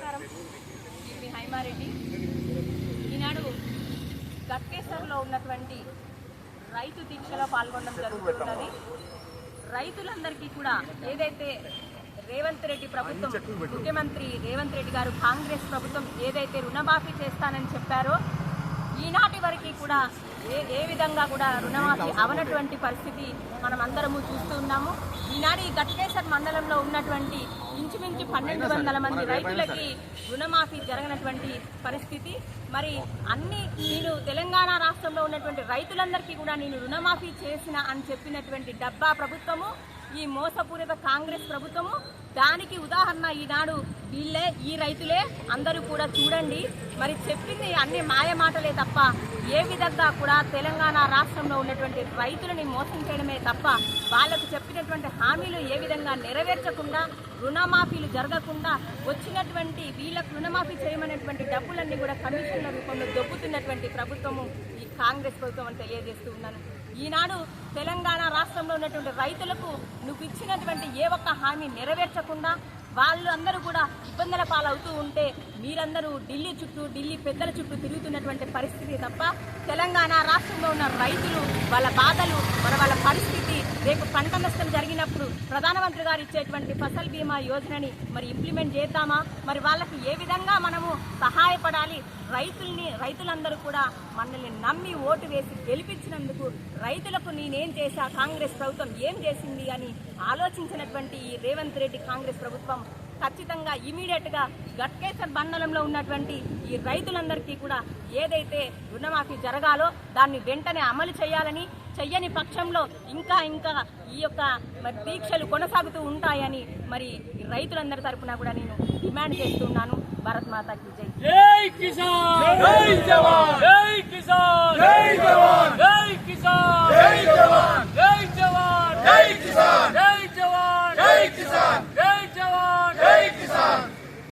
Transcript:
నమస్కారం. మీ హైమారెడ్డి. ఈనాడు గట్కేశ్వర్లో ఉన్నటువంటి రైతు దీక్షలో పాల్గొనడం జరుగుతున్నది. రైతులందరికీ కూడా ఏదైతే రేవంత్ రెడ్డి ప్రభుత్వం ముఖ్యమంత్రి రేవంత్ రెడ్డి గారు కాంగ్రెస్ ప్రభుత్వం ఏదైతే రుణమాఫీ చేస్తానని చెప్పారో ఈనాటి వరకు కూడా ఏ ఏ విధంగా కూడా రుణమాఫీ అవనటువంటి పరిస్థితి మనం అందరము చూస్తూ ఉన్నాము. ఈనాడు ఈ గట్కేశ్వర్ మండలంలో ఉన్నటువంటి ఇంచుమించు పన్నెండు వందల మంది రైతులకి రుణమాఫీ జరగనటువంటి పరిస్థితి. మరి అన్ని నేను తెలంగాణ రాష్ట్రంలో ఉన్నటువంటి రైతులందరికీ కూడా నేను రుణమాఫీ చేసిన అని చెప్పినటువంటి డబ్బా ప్రభుత్వము ఈ మోసపూరిత కాంగ్రెస్ ప్రభుత్వము. దానికి ఉదాహరణ ఈనాడు వీళ్ళే ఈ రైతులే. అందరూ కూడా చూడండి. మరి చెప్పింది అన్ని మాయ మాటలే తప్ప ఏ విధంగా కూడా తెలంగాణ రాష్ట్రంలో ఉన్నటువంటి రైతులని మోసం చేయడమే తప్ప వాళ్ళకు చెప్పినటువంటి హామీలు ఏ విధంగా నెరవేర్చకుండా రుణమాఫీలు జరగకుండా వచ్చినటువంటి వీళ్ళకు రుణమాఫీ చేయమనేటువంటి డబ్బులన్నీ కూడా కమిషన్ల రూపంలో దొబ్బుతున్నటువంటి ప్రభుత్వము ఈ కాంగ్రెస్ ప్రభుత్వం అని తెలియజేస్తూ ఉన్నాను. ఈనాడు తెలంగాణ రాష్ట్రంలో ఉన్నటువంటి రైతులకు నువ్వు ఇచ్చినటువంటి ఏ ఒక్క హామీ నెరవేర్చకుండా వాళ్ళు అందరూ కూడా ఇబ్బందుల పాలవుతూ ఉంటే మీరందరూ ఢిల్లీ చుట్టూ ఢిల్లీ పెద్దల చుట్టూ తిరుగుతున్నటువంటి పరిస్థితి తప్ప తెలంగాణ రాష్ట్రంలో ఉన్న రైతులు వాళ్ళ బాధలు మన వాళ్ళ పరిస్థితి రేపు పంట నష్టం జరిగినప్పుడు ప్రధానమంత్రి గారు ఇచ్చేటువంటి ఫసల్ బీమా యోజనని మరి ఇంప్లిమెంట్ చేద్దామా? మరి వాళ్ళకి ఏ విధంగా మనము సహాయపడాలి? రైతుల్ని రైతులందరూ కూడా మనల్ని నమ్మి ఓటు వేసి గెలిపించినందుకు రైతులకు నేనేం చేశా? కాంగ్రెస్ ప్రభుత్వం ఏం చేసింది అని ఆలోచించినటువంటి ఈ రేవంత్ రెడ్డి కాంగ్రెస్ ప్రభుత్వం ఖచ్చితంగా ఇమీడియట్గా గట్కేశ్వర్ మండలంలో ఉన్నటువంటి ఈ రైతులందరికీ కూడా ఏదైతే రుణమాఫీ జరగాలో దాన్ని వెంటనే అమలు చేయాలని చెయ్యని పక్షంలో ఇంకా ఇంకా ఈ యొక్క మరి దీక్షలు కొనసాగుతూ ఉంటాయని మరి రైతులందరి తరపున కూడా నేను డిమాండ్ చేస్తున్నాను. భారత్ మాతాకి జై. జై కిసాన్! జై జవాన్! జై కిసాన్